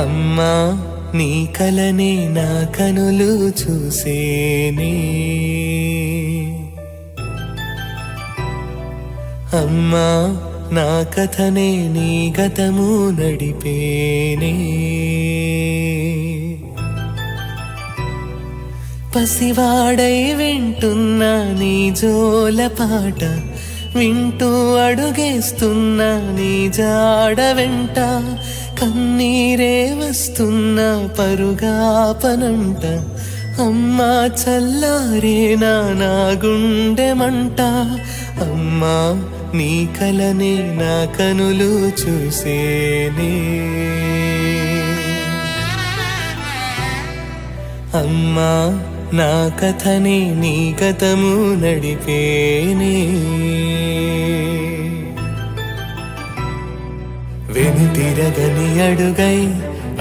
అమ్మా నీ కలనే నా కనులు చూసేనే. అమ్మా నా కథనే నీ గతము నడిపేనే. పసివాడై వింటున్నా నీ జోల పాట వింటూ అడుగేస్తున్నా నీ జాడ వెంట కన్నీరే పరుగా పరుగాపనంట. అమ్మా చల్లారే నా నా గుండె మంట. అమ్మా నీ కలనే నా కనులు చూసేనే. అమ్మా నా కథనే నీ గతము నడిపేనే. వెనుతిరగని అడుగై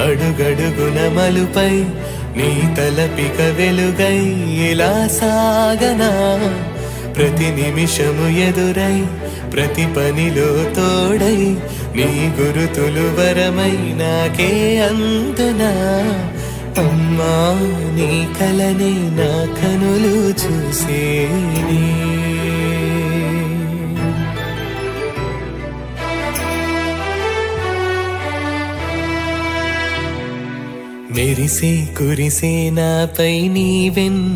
అడుగడుగున మలుపై నీ తలపిక వెలుగై ఇలా సాగనా? ప్రతి నిమిషము ఎదురై ప్రతి పనిలో తోడై నీ గురుతులు వరమై నాకే అందునా? అమ్మా నీ కలనే నా కనులు చూసేనే. మెరిసే కురిసే నాపై నీవెన్